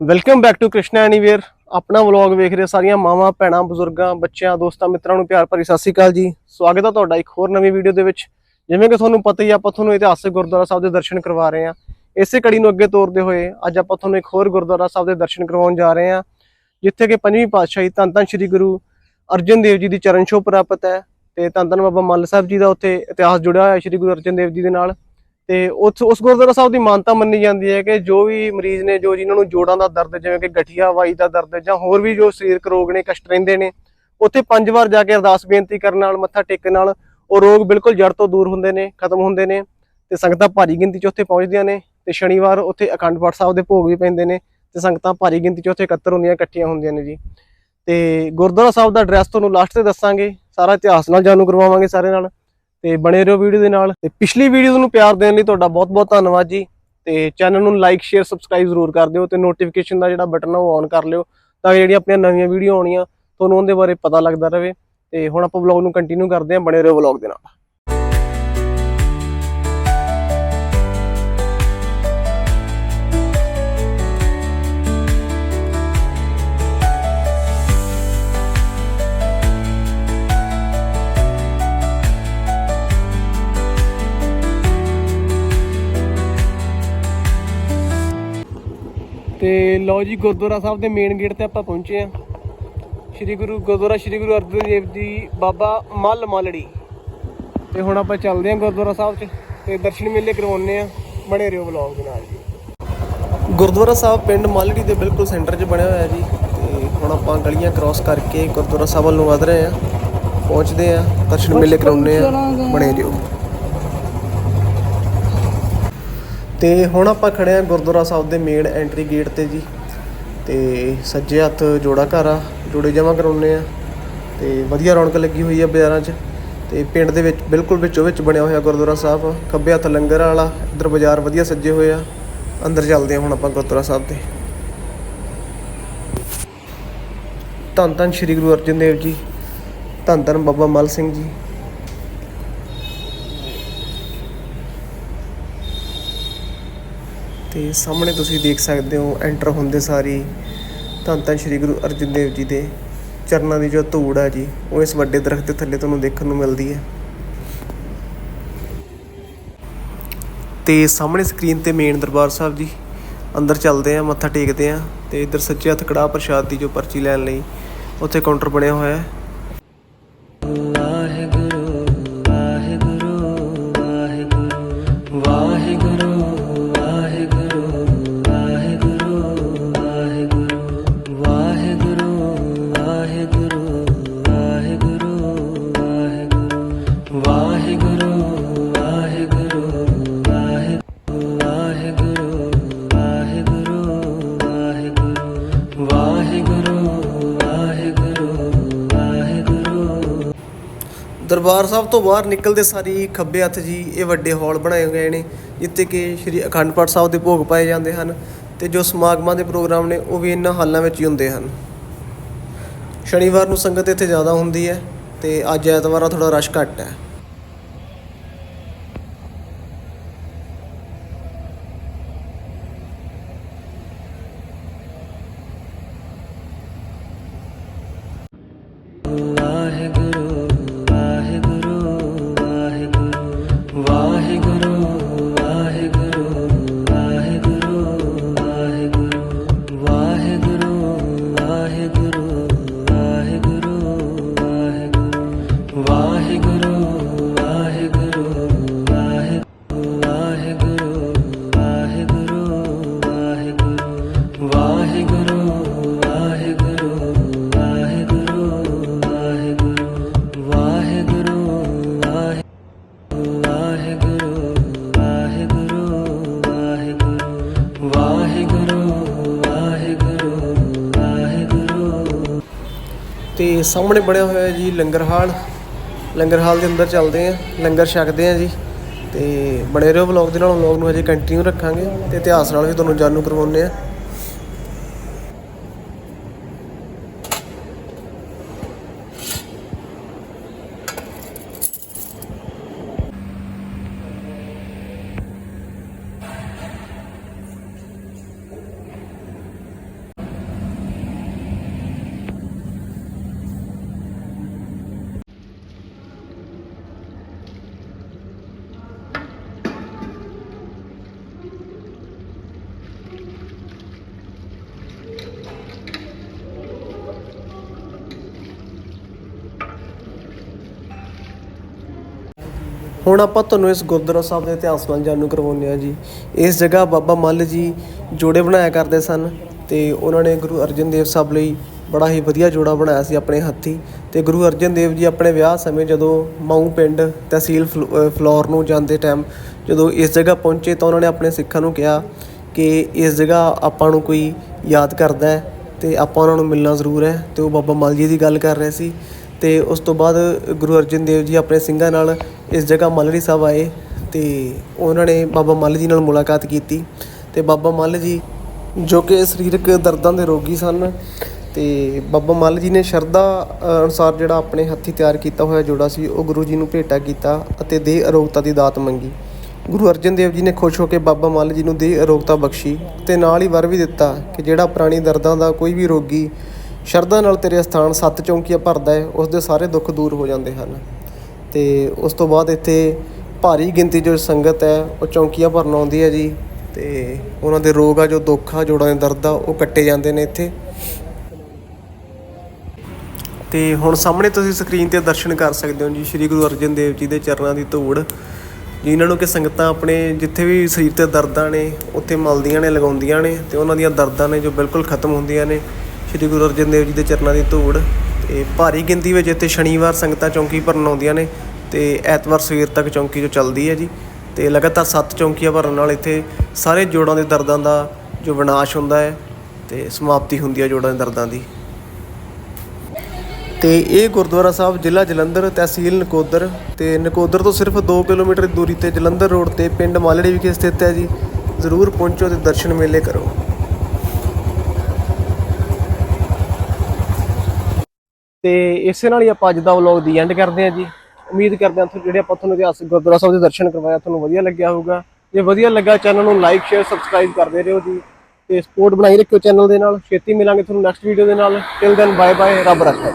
Welcome back to Krishna anyway ਆਪਣਾ vlog ਵੇਖ ਰਹੇ ਸਾਰੀਆਂ ਮਾਵਾਂ ਭੈਣਾਂ ਬਜ਼ੁਰਗਾਂ ਬੱਚਿਆਂ ਦੋਸਤਾਂ ਮਿੱਤਰਾਂ ਨੂੰ ਪਿਆਰ ਭਰੀ ਸਤਿ ਸ਼੍ਰੀ ਅਕਾਲ ਜੀ। ਸਵਾਗਤ ਹੈ ਤੁਹਾਡਾ ਇੱਕ ਹੋਰ ਨਵੀਂ ਵੀਡੀਓ ਦੇ ਵਿੱਚ। ਜਿਵੇਂ ਕਿ ਤੁਹਾਨੂੰ ਪਤਾ ਹੀ ਆ, ਆਪਾਂ ਤੁਹਾਨੂੰ ਇਤਿਹਾਸਕ ਗੁਰਦੁਆਰਾ ਸਾਹਿਬ ਦੇ ਦਰਸ਼ਨ ਕਰਵਾ ਰਹੇ ਹਾਂ ਇਸੇ ਕੜੀ ਨੂੰ ਅੱਗੇ ਤੋਰਦੇ ਹੋਏ ਅੱਜ ਆਪਾਂ ਤੁਹਾਨੂੰ ਇੱਕ ਹੋਰ ਗੁਰਦੁਆਰਾ ਸਾਹਿਬ ਦੇ ਦਰਸ਼ਨ ਕਰਵਾਉਣ ਜਾ ਰਹੇ ਹਾਂ ਜਿੱਥੇ ਕਿ ਪੰਜਵੀਂ ਪਾਤਸ਼ਾਹੀ ਧੰਨ ਧੰਨ ਸ੍ਰੀ ਗੁਰੂ ਅਰਜਨ ਦੇਵ ਜੀ ਦੀ ਚਰਨ ਛੋਹ ਪ੍ਰਾਪਤ ਹੈ ਤੇ ਧੰਨ ਧੰਨ ਬਾਬਾ ਮੱਲ ਸਾਹਿਬ ਜੀ ਦਾ ਉੱਥੇ ਇਤਿਹਾਸ ਜੁੜਿਆ ਹੋਇਆ ਸ੍ਰੀ ਗੁਰੂ ਅਰਜਨ ਦੇਵ ਜੀ ਦੇ ਨਾਲ। ਤੇ ਉਸ ਉਸ ਗੁਰਦੁਆਰਾ ਸਾਹਿਬ ਦੀ ਮਾਨਤਾ ਮੰਨੀ ਜਾਂਦੀ ਹੈ ਕਿ ਜੋ ਵੀ ਮਰੀਜ਼ ਨੇ, ਜੋ ਜਿਨ੍ਹਾਂ ਨੂੰ ਜੋੜਾਂ ਦਾ ਦਰਦ, ਜਿਵੇਂ ਕਿ ਗਠੀਆ ਵਾਈ ਦਾ ਦਰਦ ਜਾਂ ਹੋਰ ਵੀ ਜੋ ਸਰੀਰਕ ਰੋਗ ਨੇ, ਕਸ਼ਟ ਰਹਿੰਦੇ ਨੇ, ਉੱਥੇ ਪੰਜ ਵਾਰ ਜਾ ਕੇ ਅਰਦਾਸ ਬੇਨਤੀ ਕਰਨ ਨਾਲ, ਮੱਥਾ ਟੇਕਣ ਨਾਲ ਉਹ ਰੋਗ ਬਿਲਕੁਲ ਜੜ ਤੋਂ ਦੂਰ ਹੁੰਦੇ ਨੇ, ਖਤਮ ਹੁੰਦੇ ਨੇ ਤੇ ਸੰਗਤਾਂ ਭਾਰੀ ਗਿਣਤੀ 'ਚ ਉੱਥੇ ਪਹੁੰਚਦੀਆਂ ਨੇ ਤੇ ਸ਼ਨੀਵਾਰ ਉੱਥੇ ਅਖੰਡ ਪਾਠ ਸਾਹਿਬ ਦੇ ਭੋਗ ਵੀ ਪੈਂਦੇ ਨੇ ਤੇ ਸੰਗਤਾਂ ਭਾਰੀ ਗਿਣਤੀ 'ਚ ਉੱਥੇ ਇਕੱਤਰ ਹੁੰਦੀਆਂ, ਇਕੱਠੀਆਂ ਹੁੰਦੀਆਂ ਨੇ ਜੀ। ਤੇ ਗੁਰਦੁਆਰਾ ਸਾਹਿਬ ਦਾ ਐਡਰੈਸ ਤੁਹਾਨੂੰ ਲਾਸਟ ਤੇ ਦੱਸਾਂਗੇ, ਸਾਰਾ ਇਤਿਹਾਸ ਨਾਲ ਜਾਣੂ ਕਰਵਾਵਾਂਗੇ ਸਾਰੇ ਨਾਲ। ਤੇ ਬਣੇ ਰਹੋ ਵੀਡੀਓ ਦੇ ਨਾਲ। ਤੇ ਪਿਛਲੀ ਵੀਡੀਓ ਨੂੰ ਪਿਆਰ ਦੇਣ ਲਈ ਤੁਹਾਡਾ ਬਹੁਤ-ਬਹੁਤ ਧੰਨਵਾਦ ਜੀ। ਤੇ ਚੈਨਲ ਨੂੰ ਲਾਈਕ ਸ਼ੇਅਰ ਸਬਸਕ੍ਰਾਈਬ ਜ਼ਰੂਰ ਕਰ ਦਿਓ ਤੇ ਨੋਟੀਫਿਕੇਸ਼ਨ ਦਾ ਜਿਹੜਾ ਬਟਨ ਆ ਉਹ ਔਨ ਕਰ ਲਿਓ ਤਾਂ ਕਿ ਜਿਹੜੀਆਂ ਆਪਣੀਆਂ ਨਵੀਆਂ ਵੀਡੀਓ ਆਉਣੀਆਂ, ਤੁਹਾਨੂੰ ਉਹਦੇ ਬਾਰੇ ਪਤਾ ਲੱਗਦਾ ਰਹੇ। ਤੇ ਹੁਣ ਆਪਾਂ ਵਲੌਗ ਨੂੰ ਕੰਟੀਨਿਊ ਕਰਦੇ ਹਾਂ, ਬਣੇ ਰਹੋ ਵਲੌਗ ਦੇ ਨਾਲ। ਤੇ ਲਓ ਜੀ ਗੁਰਦੁਆਰਾ ਸਾਹਿਬ ਦੇ ਮੇਨ ਗੇਟ ਤੇ ਆਪਾਂ ਪਹੁੰਚੇ ਆ ਸ਼੍ਰੀ ਗੁਰੂ, ਗੁਰਦੁਆਰਾ ਸ਼੍ਰੀ ਗੁਰੂ ਅਰਜਨ ਦੇਵ ਜੀ, ਬਾਬਾ ਮੱਲ ਮਾਲੜੀ। ਤੇ ਹੁਣ ਆਪਾਂ ਚੱਲਦੇ ਆ ਗੁਰਦੁਆਰਾ ਸਾਹਿਬ 'ਚ ਤੇ ਦਰਸ਼ਨ ਮੇਲੇ ਕਰਵਾਉਣੇ ਆ ਬਣੇ ਰਹੋ ਵਲੌਗ ਦੇ ਨਾਲ ਜੀ। ਗੁਰਦੁਆਰਾ ਸਾਹਿਬ ਪਿੰਡ ਮਾਲੜੀ ਦੇ ਬਿਲਕੁਲ ਸੈਂਟਰ 'ਚ ਬਣਿਆ ਹੋਇਆ ਜੀ। ਤੇ ਹੁਣ ਆਪਾਂ ਗਲੀਆਂ ਕ੍ਰਾਸ ਕਰਕੇ ਗੁਰਦੁਆਰਾ ਸਾਹਿਬ ਵੱਲ ਨੂੰ ਵਧ ਰਹੇ ਆ ਪਹੁੰਚਦੇ ਆ ਦਰਸ਼ਨ ਮੇਲੇ ਕਰਾਉਣੇ ਆ ਬਣੇ ਰਹੋ ਤੇ ਹੁਣ ਆਪਾਂ ਖੜੇ ਆ ਗੁਰਦੁਆਰਾ ਸਾਹਿਬ ਦੇ ਮੇਨ ਐਂਟਰੀ ਗੇਟ ਤੇ ਜੀ। ਤੇ ਸੱਜੇ ਹੱਥ ਜੋੜਾ ਘਰ ਆ, ਜੋੜੇ ਜਮਾ ਕਰਾਉਨੇ ਆ ਤੇ ਵਧੀਆ ਰੌਣਕ ਲੱਗੀ ਹੋਈ ਆ ਬਾਜ਼ਾਰਾਂ 'ਚ। ਤੇ ਪਿੰਡ ਦੇ ਵਿੱਚ ਬਿਲਕੁਲ ਵਿੱਚੋਂ ਵਿੱਚ ਬਣਿਆ ਹੋਇਆ ਗੁਰਦੁਆਰਾ ਸਾਹਿਬ। ਖੱਬੇ ਹੱਥ ਲੰਗਰ ਵਾਲਾ, ਇੱਧਰ ਬਾਜ਼ਾਰ ਵਧੀਆ ਸੱਜੇ ਹੋਏ ਆ। ਅੰਦਰ ਚੱਲਦੇ ਆ ਹੁਣ ਆਪਾਂ ਗੁਰਦੁਆਰਾ ਸਾਹਿਬ ਦੇ ਧੰਨ ਧੰਨ ਸ੍ਰੀ ਗੁਰੂ ਅਰਜਨ ਦੇਵ ਜੀ, ਧੰਨ ਧੰਨ ਬਾਬਾ ਮਲ ਸਿੰਘ ਜੀ। ਤੇ ਸਾਹਮਣੇ ਤੁਸੀਂ ਦੇਖ ਸਕਦੇ ਹੋ ਐਂਟਰ ਹੁੰਦੇ ਸਾਰੀ ਧੰਨ ਧੰਨ ਸ੍ਰੀ ਗੁਰੂ ਅਰਜਨ ਦੇਵ ਜੀ ਦੇ ਚਰਨਾਂ ਦੀ ਜੋ ਧੂੜ ਹੈ ਜੀ, ਉਹ ਇਸ ਵੱਡੇ ਦਰਖਤ ਦੇ ਥੱਲੇ ਤੁਹਾਨੂੰ ਦੇਖਣ ਨੂੰ ਮਿਲਦੀ ਹੈ। ਤੇ ਸਾਹਮਣੇ ਸਕਰੀਨ ਤੇ ਮੇਨ ਦਰਬਾਰ ਸਾਹਿਬ ਜੀ, ਅੰਦਰ ਚੱਲਦੇ ਆ ਮੱਥਾ ਟੇਕਦੇ ਆ ਤੇ ਇੱਧਰ ਸੱਚੇ ਹੱਥ ਕੜਾਹ ਪ੍ਰਸ਼ਾਦ ਦੀ ਜੋ ਪਰਚੀ ਲੈਣ ਲਈ ਉੱਥੇ ਕਾਊਂਟਰ ਬਣਿਆ ਹੋਇਆ ਹੈ। ਦਰਬਾਰ ਸਾਹਿਬ ਤੋਂ ਬਾਹਰ ਨਿਕਲਦੇ ਸਾਰੀ ਖੱਬੇ ਹੱਥ ਜੀ ਇਹ ਵੱਡੇ ਹਾਲ ਬਣਾਏ ਗਏ ਨੇ, ਜਿੱਥੇ ਕਿ ਸ਼੍ਰੀ ਅਖੰਡ ਪਾਠ ਸਾਹਿਬ ਦੇ ਭੋਗ ਪਾਏ ਜਾਂਦੇ ਹਨ ਤੇ ਜੋ ਸਮਾਗਮਾਂ ਦੇ ਪ੍ਰੋਗਰਾਮ ਨੇ ਉਹ ਵੀ ਇਹਨਾਂ ਹਾਲਾਂ ਵਿੱਚ ਹੀ ਹੁੰਦੇ ਹਨ। ਸ਼ਨੀਵਾਰ ਨੂੰ ਸੰਗਤ ਇੱਥੇ ਜ਼ਿਆਦਾ ਹੁੰਦੀ ਹੈ ਤੇ ਅੱਜ ਐਤਵਾਰ ਆ ਥੋੜਾ ਰਸ਼ ਘੱਟ ਹੈ। ਵਾਹਿਗੁਰੂ ਵਾਹਿਗੁਰੂ ਵਾਹਿਗੁਰੂ। ਵਾਹਿਗੁਰੂ ਤੇ ਸਾਹਮਣੇ ਬਣਿਆ ਹੋਇਆ ਜੀ ਲੰਗਰ ਹਾਲ। ਲੰਗਰ ਹਾਲ ਦੇ ਅੰਦਰ ਚੱਲਦੇ ਆ ਲੰਗਰ ਛਕਦੇ ਆ ਜੀ। ਤੇ ਬਣੇ ਰਹੋ ਵਲੌਗ ਦੇ ਨਾਲ ਵਲੌਗ ਨੂੰ ਹਜੇ ਕੰਟੀਨਿਊ ਰੱਖਾਂਗੇ ਤੇ ਇਤਿਹਾਸ ਨਾਲ ਵੀ ਤੁਹਾਨੂੰ ਜਾਣੂ ਕਰਵਾਉਂਦੇ ਆ ਹੁਣ ਆਪਾਂ ਤੁਹਾਨੂੰ ਇਸ ਗੁਰਦੁਆਰਾ ਸਾਹਿਬ ਦੇ ਇਤਿਹਾਸ ਨਾਲ ਜਾਣੂ ਕਰਵਾਉਂਦੇ ਹਾਂ ਜੀ। ਇਸ ਜਗ੍ਹਾ ਬਾਬਾ ਮੱਲ ਜੀ ਜੋੜੇ ਬਣਾਇਆ ਕਰਦੇ ਸਨ ਤੇ ਉਹਨਾਂ ਨੇ ਗੁਰੂ ਅਰਜਨ ਦੇਵ ਸਾਹਿਬ ਲਈ ਬੜਾ ਹੀ ਵਧੀਆ ਜੋੜਾ ਬਣਾਇਆ ਸੀ ਆਪਣੇ ਹੱਥੀ ਤੇ ਗੁਰੂ ਅਰਜਨ ਦੇਵ ਜੀ ਆਪਣੇ ਵਿਆਹ ਸਮੇਂ ਜਦੋਂ ਮਾਊ ਪਿੰਡ ਤਹਿਸੀਲ ਫਲੋ- ਅਹ ਨੂੰ ਜਾਂਦੇ ਟਾਈਮ ਜਦੋਂ ਇਸ ਜਗ੍ਹਾ ਪਹੁੰਚੇ ਤਾਂ ਉਹਨਾਂ ਨੇ ਆਪਣੇ ਸਿੱਖਾਂ ਨੂੰ ਕਿਹਾ ਕਿ ਇਸ ਜਗ੍ਹਾ ਆਪਾਂ ਨੂੰ ਕੋਈ ਯਾਦ ਕਰਦਾ ਹੈ ਤੇ ਆਪਾਂ ਉਹਨਾਂ ਨੂੰ ਮਿਲਣਾ ਜ਼ਰੂਰ ਹੈ ਤੇ ਉਹ ਬਾਬਾ ਮੱਲ ਜੀ ਦੀ ਗੱਲ ਕਰ ਰਹੇ ਸੀ। ਅਤੇ ਉਸ ਤੋਂ ਬਾਅਦ ਗੁਰੂ ਅਰਜਨ ਦੇਵ ਜੀ ਆਪਣੇ ਸਿੰਘਾਂ ਨਾਲ ਇਸ ਜਗ੍ਹਾ ਮਲੜੀ ਸਾਹਿਬ ਆਏ ਅਤੇ ਉਹਨਾਂ ਨੇ ਬਾਬਾ ਮੱਲ ਜੀ ਨਾਲ ਮੁਲਾਕਾਤ ਕੀਤੀ ਅਤੇ ਬਾਬਾ ਮੱਲ ਜੀ ਜੋ ਕਿ ਸਰੀਰਕ ਦਰਦਾਂ ਦੇ ਰੋਗੀ ਸਨ ਅਤੇ ਬਾਬਾ ਮੱਲ ਜੀ ਨੇ ਸ਼ਰਧਾ ਅਨੁਸਾਰ ਜਿਹੜਾ ਆਪਣੇ ਹੱਥੀ ਤਿਆਰ ਕੀਤਾ ਹੋਇਆ ਜੋੜਾ ਸੀ, ਉਹ ਗੁਰੂ ਜੀ ਨੂੰ ਭੇਟਾ ਕੀਤਾ ਅਤੇ ਦੇਹ ਅਰੋਗਤਾ ਦੀ ਦਾਤ ਮੰਗੀ। ਗੁਰੂ ਅਰਜਨ ਦੇਵ ਜੀ ਨੇ ਖੁਸ਼ ਹੋ ਕੇ ਬਾਬਾ ਮੱਲ ਜੀ ਨੂੰ ਦੇਹ ਅਰੋਗਤਾ ਬਖਸ਼ੀ ਤੇ ਨਾਲ ਹੀ ਵਰ ਵੀ ਦਿੱਤਾ ਕਿ ਜਿਹੜਾ ਪੁਰਾਣੀ ਦਰਦਾਂ ਦਾ ਕੋਈ ਵੀ ਰੋਗੀ ਸ਼ਰਧਾ ਨਾਲ ਤੇਰੇ ਸਥਾਨ ਸੱਤ ਚੌਂਕੀਆਂ ਭਰਦਾ ਹੈ, ਉਸ ਦੇ ਸਾਰੇ ਦੁੱਖ ਦੂਰ ਹੋ ਜਾਂਦੇ ਹਨ। ਤੇ ਉਸ ਤੋਂ ਬਾਅਦ ਇੱਥੇ ਭਾਰੀ ਗਿਣਤੀ ਜੋ ਸੰਗਤ ਹੈ, ਉਹ ਚੌਂਕੀਆਂ ਭਰਨ ਆਉਂਦੀ ਹੈ ਜੀ। ਤੇ ਉਹਨਾਂ ਦੇ ਰੋਗ ਆ, ਜੋ ਦੁੱਖ ਆ, ਜੋੜਾਂ ਦੇ ਦਰਦ ਆ, ਉਹ ਕੱਟੇ ਜਾਂਦੇ ਨੇ ਇੱਥੇ। ਤੇ ਹੁਣ ਸਾਹਮਣੇ ਤੁਸੀਂ ਸਕਰੀਨ ਤੇ ਦਰਸ਼ਨ ਕਰ ਸਕਦੇ ਹੋ ਜੀ, ਸ੍ਰੀ ਗੁਰੂ ਅਰਜਨ ਦੇਵ ਜੀ ਦੇ ਚਰਨਾਂ ਦੀ ਧੂੜ। ਜਿਨ੍ਹਾਂ ਨੂੰ ਕਿ ਸੰਗਤਾਂ ਆਪਣੇ ਜਿੱਥੇ ਵੀ ਸਰੀਰ ਤੇ ਦਰਦਾਂ ਨੇ, ਉੱਥੇ ਮਲਦੀਆਂ ਨੇ, ਲਗਾਉਂਦੀਆਂ ਨੇ, ਤੇ ਉਹਨਾਂ ਦੀਆਂ ਦਰਦਾਂ ਨੇ ਜੋ ਬਿਲਕੁਲ ਖਤਮ ਹੁੰਦੀਆਂ ਨੇ। ਸ੍ਰੀ ਗੁਰੂ ਅਰਜਨ ਦੇਵ ਜੀ ਦੇ ਚਰਨਾਂ ਦੀ ਧੂੜ ਤੇ ਭਾਰੀ ਗਿਣਤੀ ਵਿੱਚ ਇੱਥੇ ਸ਼ਨੀਵਾਰ ਸੰਗਤਾਂ ਚੌਂਕੀ ਭਰਨ ਆਉਂਦੀਆਂ ਨੇ ਤੇ ਐਤਵਾਰ ਸਵੇਰ ਤੱਕ ਚੌਂਕੀ ਜੋ ਚੱਲਦੀ ਹੈ ਜੀ ਤੇ ਲਗਾਤਾਰ ਸੱਤ ਚੌਂਕੀਆਂ ਭਰਨ ਨਾਲ ਇੱਥੇ ਸਾਰੇ ਜੋੜਾਂ ਦੇ ਦਰਦਾਂ ਦਾ ਜੋ ਵਿਨਾਸ਼ ਹੁੰਦਾ ਹੈ ਤੇ ਸਮਾਪਤੀ ਹੁੰਦੀ ਹੈ ਜੋੜਾਂ ਦੇ ਦਰਦਾਂ ਦੀ। ਤੇ ਇਹ ਗੁਰਦੁਆਰਾ ਸਾਹਿਬ ਜ਼ਿਲ੍ਹਾ ਜਲੰਧਰ ਤਹਿਸੀਲ ਨਕੋਦਰ ਤੇ ਨਕੋਦਰ ਤੋਂ ਸਿਰਫ 2 ਕਿਲੋਮੀਟਰ ਦੀ ਦੂਰੀ ਤੇ ਜਲੰਧਰ ਰੋਡ ਤੇ ਪਿੰਡ ਮਾਲੜੀ ਵਿਖੇ ਸਥਿਤ ਹੈ ਜੀ। ਜ਼ਰੂਰ ਪਹੁੰਚੋ ਤੇ ਦਰਸ਼ਨ ਮੇਲੇ ਕਰੋ। ਤੇ ਇਸੇ ਨਾਲ ਹੀ ਆਪਾਂ ਅੱਜ ਦਾ ਵਲੌਗ ਦੀ ਐਂਡ ਕਰਦੇ ਹਾਂ ਜੀ। ਉਮੀਦ ਕਰਦੇ ਹਾਂ ਤੁਹਾਨੂੰ ਜਿਹੜੇ ਆਪਾਂ ਤੁਹਾਨੂੰ ਇਤਿਹਾਸਕ ਗੁਰਦੁਆਰਾ ਸਾਹਿਬ ਦੇ ਦਰਸ਼ਨ ਕਰਵਾਇਆ, ਤੁਹਾਨੂੰ ਵਧੀਆ ਲੱਗਿਆ ਹੋਊਗਾ। ਜੇ ਵਧੀਆ ਲੱਗਾ ਚੈਨਲ ਨੂੰ ਲਾਈਕ ਸ਼ੇਅਰ ਸਬਸਕ੍ਰਾਈਬ ਕਰਦੇ ਰਹੋ ਜੀ ਤੇ ਸਪੋਰਟ ਬਣਾਈ ਰੱਖਿਓ ਚੈਨਲ ਦੇ ਨਾਲ। ਛੇਤੀ ਮਿਲਾਂਗੇ ਤੁਹਾਨੂੰ ਨੈਕਸਟ ਵੀਡੀਓ ਦੇ ਨਾਲ। ਟਿਲ ਦੈਨ ਬਾਏ ਬਾਏ ਰੱਬ ਰੱਖਾ।